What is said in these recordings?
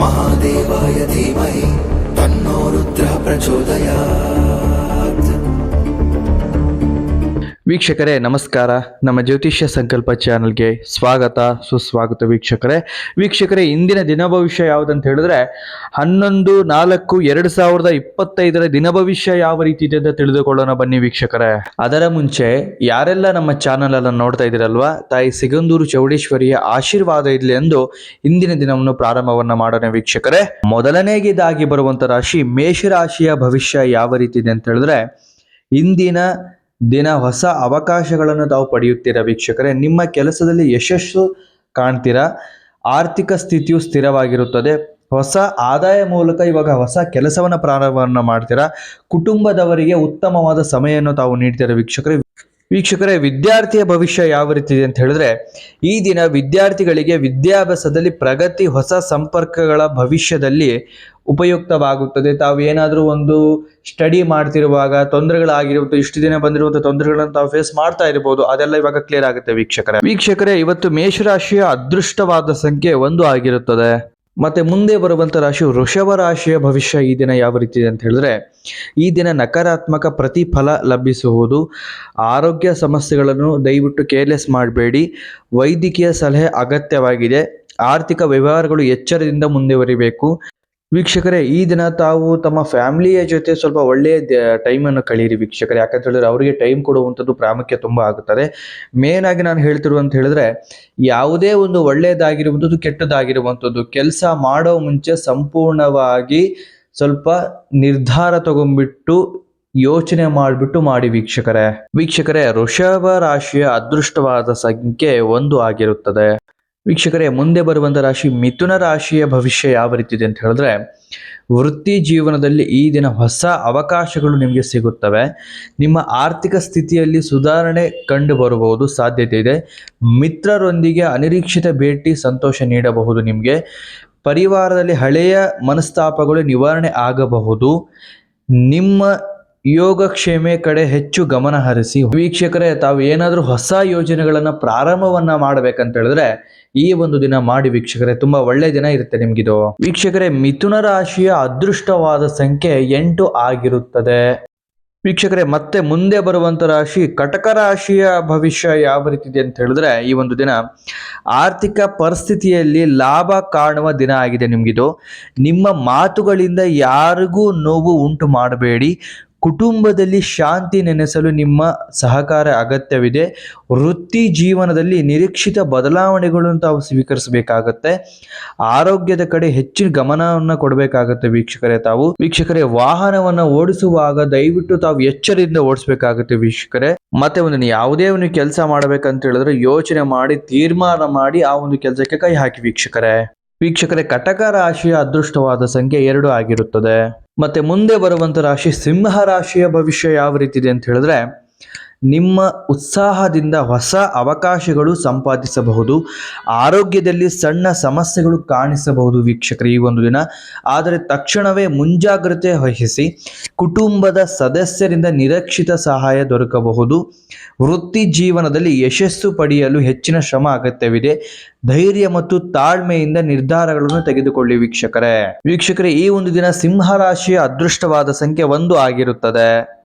महादेवाय धीमहि तन्नो रुद्रः प्रचोदयात् ವೀಕ್ಷಕರೇ, ನಮಸ್ಕಾರ. ನಮ್ಮ ಜ್ಯೋತಿಷ್ಯ ಸಂಕಲ್ಪ ಚಾನಲ್ಗೆ ಸ್ವಾಗತ, ಸುಸ್ವಾಗತ ವೀಕ್ಷಕರೇ. ವೀಕ್ಷಕರೇ, ಇಂದಿನ ದಿನ ಭವಿಷ್ಯ ಯಾವುದಂತ ಹೇಳಿದ್ರೆ, ಹನ್ನೊಂದು, ನಾಲ್ಕು, ಎರಡು ಸಾವಿರದ ಇಪ್ಪತ್ತೈದರ ದಿನ ಭವಿಷ್ಯ ಯಾವ ರೀತಿ ಇದೆ ಅಂತ ತಿಳಿದುಕೊಳ್ಳೋಣ ಬನ್ನಿ ವೀಕ್ಷಕರೇ. ಅದರ ಮುಂಚೆ, ಯಾರೆಲ್ಲ ನಮ್ಮ ಚಾನಲ್ ಅನ್ನು ನೋಡ್ತಾ ಇದ್ದೀರಲ್ವಾ, ತಾಯಿ ಸಿಗಂದೂರು ಚೌಡೇಶ್ವರಿಯ ಆಶೀರ್ವಾದ ಇರಲಿ ಎಂದು ಇಂದಿನ ದಿನವನ್ನು ಪ್ರಾರಂಭವನ್ನ ಮಾಡೋಣ ವೀಕ್ಷಕರೇ. ಮೊದಲನೇಗಿದಾಗಿ ಬರುವಂತ ರಾಶಿ ಮೇಷರಾಶಿಯ ಭವಿಷ್ಯ ಯಾವ ರೀತಿ ಇದೆ ಅಂತ ಹೇಳಿದ್ರೆ, ಇಂದಿನ ದಿನ ಹೊಸ ಅವಕಾಶಗಳನ್ನು ತಾವು ಪಡೆಯುತ್ತೀರಾ ವೀಕ್ಷಕರೇ? ನಿಮ್ಮ ಕೆಲಸದಲ್ಲಿ ಯಶಸ್ಸು ಕಾಣ್ತೀರಾ? ಆರ್ಥಿಕ ಸ್ಥಿತಿಯು ಸ್ಥಿರವಾಗಿರುತ್ತದೆ. ಹೊಸ ಆದಾಯ ಮೂಲಕ ಇವಾಗ ಹೊಸ ಕೆಲಸವನ್ನು ಪ್ರಾರಂಭವನ್ನು ಮಾಡ್ತೀರಾ? ಕುಟುಂಬದವರಿಗೆ ಉತ್ತಮವಾದ ಸಮಯವನ್ನು ತಾವು ನೀಡ್ತೀರಾ ವೀಕ್ಷಕರೇ? ವೀಕ್ಷಕರೇ, ವಿದ್ಯಾರ್ಥಿಯ ಭವಿಷ್ಯ ಯಾವ ರೀತಿ ಇದೆ ಅಂತ ಹೇಳಿದ್ರೆ, ಈ ದಿನ ವಿದ್ಯಾರ್ಥಿಗಳಿಗೆ ವಿದ್ಯಾಭ್ಯಾಸದಲ್ಲಿ ಪ್ರಗತಿ, ಹೊಸ ಸಂಪರ್ಕಗಳ ಭವಿಷ್ಯದಲ್ಲಿ ಉಪಯುಕ್ತವಾಗುತ್ತದೆ. ತಾವು ಏನಾದರೂ ಒಂದು ಸ್ಟಡಿ ಮಾಡ್ತಿರುವಾಗ ತೊಂದರೆಗಳಾಗಿರುವುದು ಇಷ್ಟು ದಿನ ಬಂದಿರುವಂಥ ತೊಂದರೆಗಳನ್ನು ತಾವು ಫೇಸ್ ಮಾಡ್ತಾ ಇರ್ಬೋದು, ಅದೆಲ್ಲ ಇವಾಗ ಕ್ಲಿಯರ್ ಆಗುತ್ತೆ ವೀಕ್ಷಕರೇ. ವೀಕ್ಷಕರೇ, ಇವತ್ತು ಮೇಷರಾಶಿಯ ಅದೃಷ್ಟವಾದ ಸಂಖ್ಯೆ ಒಂದು ಆಗಿರುತ್ತದೆ. ಮತ್ತೆ ಮುಂದೆ ಬರುವಂತ ರಾಶಿ ವೃಷಭ ರಾಶಿಯ ಭವಿಷ್ಯ ಈ ದಿನ ಯಾವ ರೀತಿ ಇದೆ ಅಂತ ಹೇಳಿದ್ರೆ, ಈ ದಿನ ನಕಾರಾತ್ಮಕ ಪ್ರತಿಫಲ ಲಭಿಸುವುದು. ಆರೋಗ್ಯ ಸಮಸ್ಯೆಗಳನ್ನು ದಯವಿಟ್ಟು ಕೇರ್ಲೆಸ್ ಮಾಡಬೇಡಿ. ವೈದ್ಯಕೀಯ ಸಲಹೆ ಅಗತ್ಯವಾಗಿದೆ. ಆರ್ಥಿಕ ವ್ಯವಹಾರಗಳು ಎಚ್ಚರದಿಂದ ಮುಂದುವರಿಬೇಕು. ವೀಕ್ಷಕರೇ, ಈ ದಿನ ತಾವು ತಮ್ಮ ಫ್ಯಾಮಿಲಿಯ ಜೊತೆ ಸ್ವಲ್ಪ ಒಳ್ಳೆಯ ಟೈಮನ್ನು ಕಳೀರಿ ವೀಕ್ಷಕರೇ. ಯಾಕಂತ ಹೇಳಿದ್ರೆ ಅವರಿಗೆ ಟೈಮ್ ಕೊಡುವಂಥದ್ದು ಪ್ರಾಮುಖ್ಯ ತುಂಬ ಆಗುತ್ತದೆ. ಮೇನ್ ಆಗಿ ನಾನು ಹೇಳ್ತಿರುವಂತ ಹೇಳಿದ್ರೆ, ಯಾವುದೇ ಒಂದು ಒಳ್ಳೆಯದಾಗಿರುವಂಥದ್ದು, ಕೆಟ್ಟದಾಗಿರುವಂಥದ್ದು, ಕೆಲಸ ಮಾಡೋ ಮುಂಚೆ ಸಂಪೂರ್ಣವಾಗಿ ಸ್ವಲ್ಪ ನಿರ್ಧಾರ ತಗೊಂಡ್ಬಿಟ್ಟು ಯೋಚನೆ ಮಾಡಿಬಿಟ್ಟು ಮಾಡಿ ವೀಕ್ಷಕರೇ. ವೀಕ್ಷಕರೇ ವೃಷಭ ರಾಶಿಯ ಅದೃಷ್ಟವಾದ ಸಂಖ್ಯೆ ಒಂದು ಆಗಿರುತ್ತದೆ. ವೀಕ್ಷಕರೇ, ಮುಂದೆ ಬರುವಂಥ ರಾಶಿ ಮಿಥುನ ರಾಶಿಯ ಭವಿಷ್ಯ ಯಾವ ರೀತಿ ಇದೆ ಅಂತ ಹೇಳಿದ್ರೆ, ವೃತ್ತಿ ಜೀವನದಲ್ಲಿ ಈ ದಿನ ಹೊಸ ಅವಕಾಶಗಳು ನಿಮಗೆ ಸಿಗುತ್ತವೆ. ನಿಮ್ಮ ಆರ್ಥಿಕ ಸ್ಥಿತಿಯಲ್ಲಿ ಸುಧಾರಣೆ ಕಂಡು ಬರಬಹುದು ಸಾಧ್ಯತೆ ಇದೆ. ಮಿತ್ರರೊಂದಿಗೆ ಅನಿರೀಕ್ಷಿತ ಭೇಟಿ ಸಂತೋಷ ನೀಡಬಹುದು ನಿಮಗೆ. ಪರಿವಾರದಲ್ಲಿ ಹಳೆಯ ಮನಸ್ತಾಪಗಳು ನಿವಾರಣೆ ಆಗಬಹುದು. ನಿಮ್ಮ ಯೋಗಕ್ಷೇಮೆ ಕಡೆ ಹೆಚ್ಚು ಗಮನ ಹರಿಸಿ. ವೀಕ್ಷಕರೇ, ತಾವು ಏನಾದರೂ ಹೊಸ ಯೋಜನೆಗಳನ್ನು ಪ್ರಾರಂಭವನ್ನು ಮಾಡಬೇಕಂತ ಹೇಳಿದ್ರೆ ಈ ಒಂದು ದಿನ ಮಾಡಿ ವೀಕ್ಷಕರೇ, ತುಂಬಾ ಒಳ್ಳೆ ದಿನ ಇರುತ್ತೆ ನಿಮ್ಗಿದು. ವೀಕ್ಷಕರೇ, ಮಿಥುನ ರಾಶಿಯ ಅದೃಷ್ಟವಾದ ಸಂಖ್ಯೆ ಎಂಟು ಆಗಿರುತ್ತದೆ. ವೀಕ್ಷಕರೇ, ಮತ್ತೆ ಮುಂದೆ ಬರುವಂತ ರಾಶಿ ಕಟಕ ರಾಶಿಯ ಭವಿಷ್ಯ ಯಾವ ರೀತಿ ಇದೆ ಅಂತ ಹೇಳಿದ್ರೆ, ಈ ಒಂದು ದಿನ ಆರ್ಥಿಕ ಪರಿಸ್ಥಿತಿಯಲ್ಲಿ ಲಾಭ ಕಾಣುವ ದಿನ ಆಗಿದೆ ನಿಮ್ಗಿದು. ನಿಮ್ಮ ಮಾತುಗಳಿಂದ ಯಾರಿಗೂ ನೋವು ಉಂಟು ಮಾಡಬೇಡಿ. ಕುಟುಂಬದಲ್ಲಿ ಶಾಂತಿ ನೆನೆಸಲು ನಿಮ್ಮ ಸಹಕಾರ ಅಗತ್ಯವಿದೆ. ವೃತ್ತಿ ಜೀವನದಲ್ಲಿ ನಿರೀಕ್ಷಿತ ಬದಲಾವಣೆಗಳನ್ನು ತಾವು ಸ್ವೀಕರಿಸಬೇಕಾಗತ್ತೆ. ಆರೋಗ್ಯದ ಕಡೆ ಹೆಚ್ಚಿನ ಗಮನವನ್ನು ಕೊಡಬೇಕಾಗತ್ತೆ ವೀಕ್ಷಕರೇ ತಾವು. ವೀಕ್ಷಕರೇ, ವಾಹನವನ್ನು ಓಡಿಸುವಾಗ ದಯವಿಟ್ಟು ತಾವು ಎಚ್ಚರದಿಂದ ಓಡಿಸಬೇಕಾಗುತ್ತೆ ವೀಕ್ಷಕರೇ. ಮತ್ತೆ ಒಂದು ಯಾವುದೇ ಒಂದು ಕೆಲಸ ಮಾಡಬೇಕಂತ ಹೇಳಿದ್ರೆ ಯೋಚನೆ ಮಾಡಿ, ತೀರ್ಮಾನ ಮಾಡಿ ಆ ಒಂದು ಕೆಲಸಕ್ಕೆ ಕೈ ಹಾಕಿ ವೀಕ್ಷಕರೇ. ವೀಕ್ಷಕರೇ, ಕಟಕ ರಾಶಿಯ ಅದೃಷ್ಟವಾದ ಸಂಖ್ಯೆ ಎರಡು ಆಗಿರುತ್ತದೆ. ಮತ್ತೆ ಮುಂದೆ ಬರುವಂತ ರಾಶಿ ಸಿಂಹ ರಾಶಿಯ ಭವಿಷ್ಯ ಯಾವ ರೀತಿ ಇದೆ ಅಂತ ಹೇಳಿದ್ರೆ ನಿಮ್ಮ ಉತ್ಸಾಹದಿಂದ ಹೊಸ ಅವಕಾಶಗಳು ಸಂಪಾದಿಸಬಹುದು. ಆರೋಗ್ಯದಲ್ಲಿ ಸಣ್ಣ ಸಮಸ್ಯೆಗಳು ಕಾಣಿಸಬಹುದು ವೀಕ್ಷಕರು ಈ ಒಂದು ದಿನ. ಆದರೆ ತಕ್ಷಣವೇ ಮುಂಜಾಗ್ರತೆ ವಹಿಸಿ ಕುಟುಂಬದ ಸದಸ್ಯರಿಂದ ನಿರೀಕ್ಷಿತ ಸಹಾಯ ದೊರಕಬಹುದು. ವೃತ್ತಿ ಜೀವನದಲ್ಲಿ ಯಶಸ್ಸು ಪಡೆಯಲು ಹೆಚ್ಚಿನ ಶ್ರಮ ಅಗತ್ಯವಿದೆ. ಧೈರ್ಯ ಮತ್ತು ತಾಳ್ಮೆಯಿಂದ ನಿರ್ಧಾರಗಳನ್ನು ತೆಗೆದುಕೊಳ್ಳಿ ವೀಕ್ಷಕರೇ. ವೀಕ್ಷಕರೇ, ಈ ಒಂದು ದಿನ ಸಿಂಹರಾಶಿಯ ಅದೃಷ್ಟವಾದ ಸಂಖ್ಯೆ ಒಂದು ಆಗಿರುತ್ತದೆ.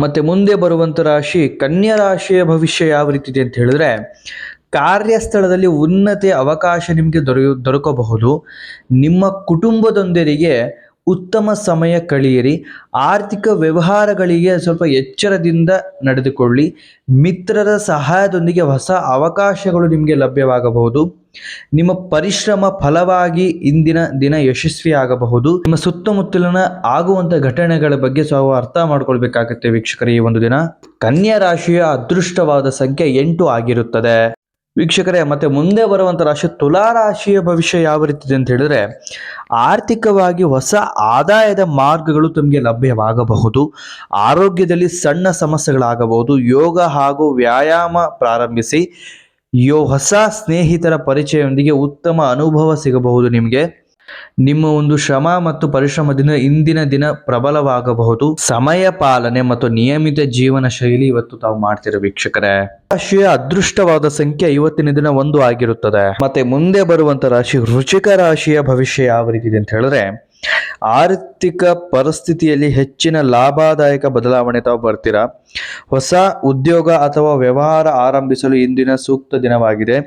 ಮತ್ತೆ ಮುಂದೆ ಬರುವಂಥ ರಾಶಿ ಕನ್ಯಾ ರಾಶಿಯ ಭವಿಷ್ಯ ಯಾವ ರೀತಿ ಇದೆ ಅಂತ ಹೇಳಿದ್ರೆ, ಕಾರ್ಯಸ್ಥಳದಲ್ಲಿ ಉನ್ನತಿಯ ಅವಕಾಶ ನಿಮಗೆ ದೊರೆಯು, ದೊರಕಬಹುದು. ನಿಮ್ಮ ಕುಟುಂಬದೊಂದಿಗೆ ಉತ್ತಮ ಸಮಯ ಕಳೆಯಿರಿ. ಆರ್ಥಿಕ ವ್ಯವಹಾರಗಳಿಗೆ ಸ್ವಲ್ಪ ಎಚ್ಚರದಿಂದ ನಡೆದುಕೊಳ್ಳಿ. ಮಿತ್ರರ ಸಹಾಯದೊಂದಿಗೆ ಹೊಸ ಅವಕಾಶಗಳು ನಿಮಗೆ ಲಭ್ಯವಾಗಬಹುದು. ನಿಮ್ಮ ಪರಿಶ್ರಮ ಫಲವಾಗಿ ಇಂದಿನ ದಿನ ಯಶಸ್ವಿಯಾಗಬಹುದು. ನಿಮ್ಮ ಸುತ್ತಮುತ್ತಲಿನ ಆಗುವಂತ ಘಟನೆಗಳ ಬಗ್ಗೆ ಸಹ ಅರ್ಥ ಮಾಡ್ಕೊಳ್ಬೇಕಾಗತ್ತೆ ವೀಕ್ಷಕರೇ ಈ ಒಂದು ದಿನ. ಕನ್ಯಾ ರಾಶಿಯ ಅದೃಷ್ಟವಾದ ಸಂಖ್ಯೆ ಎಂಟು ಆಗಿರುತ್ತದೆ. ವೀಕ್ಷಕರೇ, ಮತ್ತೆ ಮುಂದೆ ಬರುವಂತ ರಾಶಿ ತುಲಾ ರಾಶಿಯ ಭವಿಷ್ಯ ಯಾವ ರೀತಿ ಇದೆ ಅಂತ ಹೇಳಿದ್ರೆ, ಆರ್ಥಿಕವಾಗಿ ಹೊಸ ಆದಾಯದ ಮಾರ್ಗಗಳು ತಮಗೆ ಲಭ್ಯವಾಗಬಹುದು. ಆರೋಗ್ಯದಲ್ಲಿ ಸಣ್ಣ ಸಮಸ್ಯೆಗಳಾಗಬಹುದು. ಯೋಗ ಹಾಗೂ ವ್ಯಾಯಾಮ ಪ್ರಾರಂಭಿಸಿ ಯೋ ಹೊಸ ಸ್ನೇಹಿತರ ಪರಿಚಯದೊಂದಿಗೆ ಉತ್ತಮ ಅನುಭವ ಸಿಗಬಹುದು ನಿಮಗೆ. ನಿಮ್ಮ ಒಂದು ಶ್ರಮ ಮತ್ತು ಪರಿಶ್ರಮದಿಂದ ಇಂದಿನ ದಿನ ಪ್ರಬಲವಾಗಬಹುದು. ಸಮಯ ಪಾಲನೆ ಮತ್ತು ನಿಯಮಿತ ಜೀವನ ಶೈಲಿ ಇವತ್ತು ತಾವು ಮಾಡ್ತಿರೋ ವೀಕ್ಷಕರೇ. ರಾಶಿಯ ಅದೃಷ್ಟವಾದ ಸಂಖ್ಯೆ ಇವತ್ತಿನ ದಿನ ಒಂದು ಆಗಿರುತ್ತದೆ. ಮತ್ತೆ ಮುಂದೆ ಬರುವಂತ ರಾಶಿ ರುಚಿಕ ರಾಶಿಯ ಭವಿಷ್ಯ ಯಾವ ರೀತಿ ಇದೆ ಅಂತ ಹೇಳಿದ್ರೆ ಆರ್ಥಿಕ ಪರಿಸ್ಥಿತಿಯಲ್ಲಿ ಹೆಚ್ಚಿನ ಲಾಭದಾಯಕ ಬದಲಾವಣೆ ತಾವು ಬರ್ತೀರಾ? ಹೊಸ ಉದ್ಯೋಗ ಅಥವಾ ವ್ಯವಹಾರ ಆರಂಭಿಸಲು ಇಂದಿನ ಸೂಕ್ತ ದಿನವಾಗಿದೆ.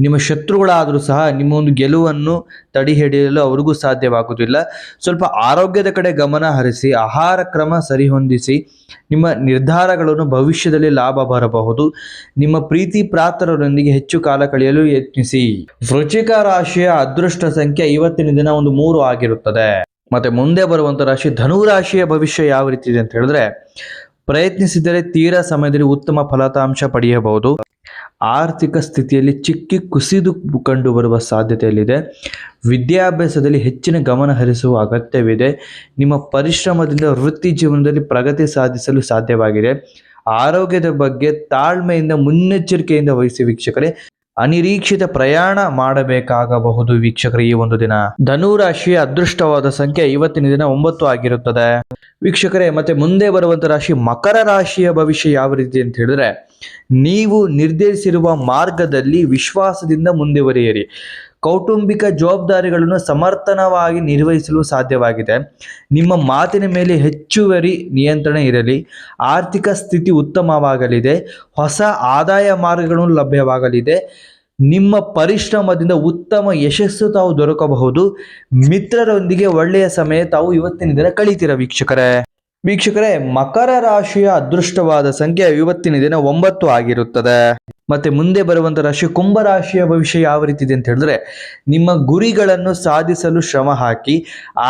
ನಿಮ್ಮ ಶತ್ರುಗಳಾದರೂ ಸಹ ನಿಮ್ಮ ಒಂದು ಗೆಲುವನ್ನು ತಡಿ ಹಿಡಿಯಲು ಅವ್ರಿಗೂ ಸಾಧ್ಯವಾಗುವುದಿಲ್ಲ. ಸ್ವಲ್ಪ ಆರೋಗ್ಯದ ಕಡೆ ಗಮನ ಹರಿಸಿ, ಆಹಾರ ಕ್ರಮ ಸರಿಹೊಂದಿಸಿ, ನಿಮ್ಮ ನಿರ್ಧಾರಗಳನ್ನು ಭವಿಷ್ಯದಲ್ಲಿ ಲಾಭ ಬರಬಹುದು. ನಿಮ್ಮ ಪ್ರೀತಿ ಪ್ರಾತರರೊಂದಿಗೆ ಹೆಚ್ಚು ಕಾಲ ಕಳೆಯಲು ಯತ್ನಿಸಿ. ವೃಚಿಕ ರಾಶಿಯ ಅದೃಷ್ಟ ಸಂಖ್ಯೆ ಇವತ್ತಿನ ದಿನ ಒಂದು ಮೂರು ಆಗಿರುತ್ತದೆ. ಮತ್ತೆ ಮುಂದೆ ಬರುವಂಥ ರಾಶಿ ಧನು ರಾಶಿಯ ಭವಿಷ್ಯ ಯಾವ ರೀತಿ ಇದೆ ಅಂತ ಹೇಳಿದ್ರೆ, ಪ್ರಯತ್ನಿಸಿದರೆ ತೀರಾ ಸಮಯದಲ್ಲಿ ಉತ್ತಮ ಫಲಿತಾಂಶ ಪಡೆಯಬಹುದು. ಆರ್ಥಿಕ ಸ್ಥಿತಿಯಲ್ಲಿ ಚಿಕ್ಕಿ ಕುಸಿದು ಕಂಡು ಬರುವ ಸಾಧ್ಯತೆಯಲ್ಲಿದೆ. ವಿದ್ಯಾಭ್ಯಾಸದಲ್ಲಿ ಹೆಚ್ಚಿನ ಗಮನ ಹರಿಸುವ ಅಗತ್ಯವಿದೆ. ನಿಮ್ಮ ಪರಿಶ್ರಮದಿಂದ ವೃತ್ತಿ ಜೀವನದಲ್ಲಿ ಪ್ರಗತಿ ಸಾಧಿಸಲು ಸಾಧ್ಯವಾಗಿದೆ. ಆರೋಗ್ಯದ ಬಗ್ಗೆ ತಾಳ್ಮೆಯಿಂದ ಮುನ್ನೆಚ್ಚರಿಕೆಯಿಂದ ವಹಿಸಿ ವೀಕ್ಷಕರೇ. ಅನಿರೀಕ್ಷಿತ ಪ್ರಯಾಣ ಮಾಡಬೇಕಾಗಬಹುದು ವೀಕ್ಷಕರು ಈ ಒಂದು ದಿನ. ಧನು ರಾಶಿಯ ಅದೃಷ್ಟವಾದ ಸಂಖ್ಯೆ ಇವತ್ತಿನ ದಿನ ಒಂಬತ್ತು ಆಗಿರುತ್ತದೆ. ವೀಕ್ಷಕರೇ, ಮತ್ತೆ ಮುಂದೆ ಬರುವಂತ ರಾಶಿ ಮಕರ ರಾಶಿಯ ಭವಿಷ್ಯ ಯಾವ ರೀತಿ ಅಂತ ಹೇಳಿದ್ರೆ ನೀವು ನಿರ್ಧರಿಸಿರುವ ಮಾರ್ಗದಲ್ಲಿ ವಿಶ್ವಾಸದಿಂದ ಮುಂದುವರಿಯಿರಿ. ಕೌಟುಂಬಿಕ ಜವಾಬ್ದಾರಿಗಳನ್ನು ಸಮರ್ಥನವಾಗಿ ನಿರ್ವಹಿಸಲು ಸಾಧ್ಯವಾಗಿದೆ. ನಿಮ್ಮ ಮಾತಿನ ಮೇಲೆ ಹೆಚ್ಚುವರಿ ನಿಯಂತ್ರಣ ಇರಲಿ. ಆರ್ಥಿಕ ಸ್ಥಿತಿ ಉತ್ತಮವಾಗಲಿದೆ. ಹೊಸ ಆದಾಯ ಮಾರ್ಗಗಳು ಲಭ್ಯವಾಗಲಿದೆ. ನಿಮ್ಮ ಪರಿಶ್ರಮದಿಂದ ಉತ್ತಮ ಯಶಸ್ಸು ತಾವು ದೊರಕಬಹುದು. ಮಿತ್ರರೊಂದಿಗೆ ಒಳ್ಳೆಯ ಸಮಯ ತಾವು ಇವತ್ತಿನ ದಿನ ಕಳೀತೀರ ವೀಕ್ಷಕರೇ. ವೀಕ್ಷಕರೇ, ಮಕರ ರಾಶಿಯ ಅದೃಷ್ಟವಾದ ಸಂಖ್ಯೆ ಇವತ್ತಿನ ದಿನ ಒಂಬತ್ತು ಆಗಿರುತ್ತದೆ. ಮತ್ತೆ ಮುಂದೆ ಬರುವಂತ ರಾಶಿ ಕುಂಭ ರಾಶಿಯ ಭವಿಷ್ಯ ಯಾವ ರೀತಿ ಇದೆ ಅಂತ ಹೇಳಿದ್ರೆ, ನಿಮ್ಮ ಗುರಿಗಳನ್ನು ಸಾಧಿಸಲು ಶ್ರಮ ಹಾಕಿ,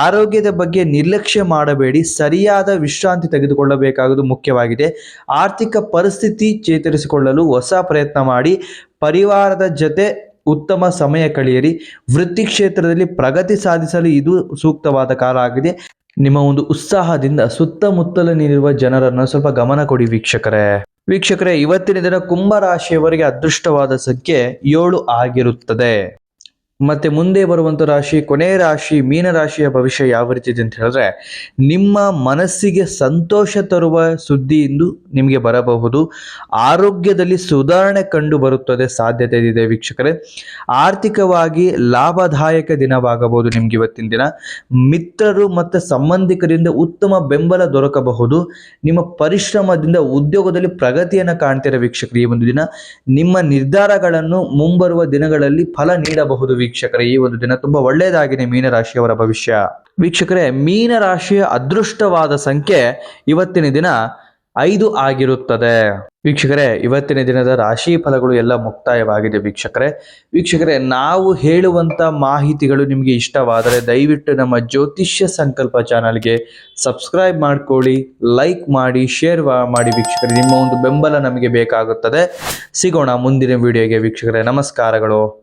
ಆರೋಗ್ಯದ ಬಗ್ಗೆ ನಿರ್ಲಕ್ಷ್ಯ ಮಾಡಬೇಡಿ, ಸರಿಯಾದ ವಿಶ್ರಾಂತಿ ತೆಗೆದುಕೊಳ್ಳಬೇಕಾಗುವುದು ಮುಖ್ಯವಾಗಿದೆ. ಆರ್ಥಿಕ ಪರಿಸ್ಥಿತಿ ಚೇತರಿಸಿಕೊಳ್ಳಲು ಹೊಸ ಪ್ರಯತ್ನ ಮಾಡಿ, ಪರಿವಾರದ ಜೊತೆ ಉತ್ತಮ ಸಮಯ ಕಳೆಯಿರಿ. ವೃತ್ತಿ ಕ್ಷೇತ್ರದಲ್ಲಿ ಪ್ರಗತಿ ಸಾಧಿಸಲು ಇದು ಸೂಕ್ತವಾದ ಕಾಲ ಆಗಿದೆ. ನಿಮ್ಮ ಒಂದು ಉತ್ಸಾಹದಿಂದ ಸುತ್ತಮುತ್ತಲಿನಿರುವ ಜನರನ್ನು ಸ್ವಲ್ಪ ಗಮನ ಕೊಡಿ ವೀಕ್ಷಕರೇ. ವೀಕ್ಷಕರೇ, ಇವತ್ತಿನ ದಿನ ಕುಂಭ ರಾಶಿಯವರಿಗೆ ಅದೃಷ್ಟವಾದ ಸಂಖ್ಯೆ ಏಳು ಆಗಿರುತ್ತದೆ. ಮತ್ತೆ ಮುಂದೆ ಬರುವಂಥ ರಾಶಿ, ಕೊನೆ ರಾಶಿ, ಮೀನ ರಾಶಿಯ ಭವಿಷ್ಯ ಯಾವ ರೀತಿ ಇದೆ ಅಂತ ಹೇಳಿದ್ರೆ, ನಿಮ್ಮ ಮನಸ್ಸಿಗೆ ಸಂತೋಷ ತರುವ ಸುದ್ದಿ ಇಂದು ನಿಮಗೆ ಬರಬಹುದು. ಆರೋಗ್ಯದಲ್ಲಿ ಸುಧಾರಣೆ ಕಂಡು ಬರುತ್ತದೆ ಸಾಧ್ಯತೆ ಇದೆ ವೀಕ್ಷಕರೇ. ಆರ್ಥಿಕವಾಗಿ ಲಾಭದಾಯಕ ದಿನವಾಗಬಹುದು ನಿಮ್ಗೆ ಇವತ್ತಿನ ದಿನ. ಮಿತ್ರರು ಮತ್ತು ಸಂಬಂಧಿಕರಿಂದ ಉತ್ತಮ ಬೆಂಬಲ ದೊರಕಬಹುದು. ನಿಮ್ಮ ಪರಿಶ್ರಮದಿಂದ ಉದ್ಯೋಗದಲ್ಲಿ ಪ್ರಗತಿಯನ್ನು ಕಾಣ್ತೀರ ವೀಕ್ಷಕರು ಈ ಒಂದು ದಿನ. ನಿಮ್ಮ ನಿರ್ಧಾರಗಳನ್ನು ಮುಂಬರುವ ದಿನಗಳಲ್ಲಿ ಫಲ ನೀಡಬಹುದು ವೀಕ್ಷಕರೇ, ಈ ಒಂದು ದಿನ ತುಂಬಾ ಒಳ್ಳೆಯದಾಗಿದೆ ಮೀನರಾಶಿಯವರ ಭವಿಷ್ಯ. ವೀಕ್ಷಕರೇ, ಮೀನರಾಶಿಯ ಅದೃಷ್ಟವಾದ ಸಂಖ್ಯೆ ಇವತ್ತಿನ ದಿನ ಐದು ಆಗಿರುತ್ತದೆ. ವೀಕ್ಷಕರೇ, ಇವತ್ತಿನ ದಿನದ ರಾಶಿ ಫಲಗಳು ಎಲ್ಲ ಮುಕ್ತಾಯವಾಗಿದೆ ವೀಕ್ಷಕರೇ. ವೀಕ್ಷಕರೇ, ನಾವು ಹೇಳುವಂತ ಮಾಹಿತಿಗಳು ನಿಮಗೆ ಇಷ್ಟವಾದರೆ ದಯವಿಟ್ಟು ನಮ್ಮ ಜ್ಯೋತಿಷ್ಯ ಸಂಕಲ್ಪ ಚಾನಲ್ಗೆ ಸಬ್ಸ್ಕ್ರೈಬ್ ಮಾಡ್ಕೊಳ್ಳಿ, ಲೈಕ್ ಮಾಡಿ, ಶೇರ್ ಮಾಡಿ ವೀಕ್ಷಕರೇ. ನಿಮ್ಮ ಒಂದು ಬೆಂಬಲ ನಮಗೆ ಬೇಕಾಗುತ್ತದೆ. ಸಿಗೋಣ ಮುಂದಿನ ವಿಡಿಯೋಗೆ ವೀಕ್ಷಕರೇ. ನಮಸ್ಕಾರಗಳು.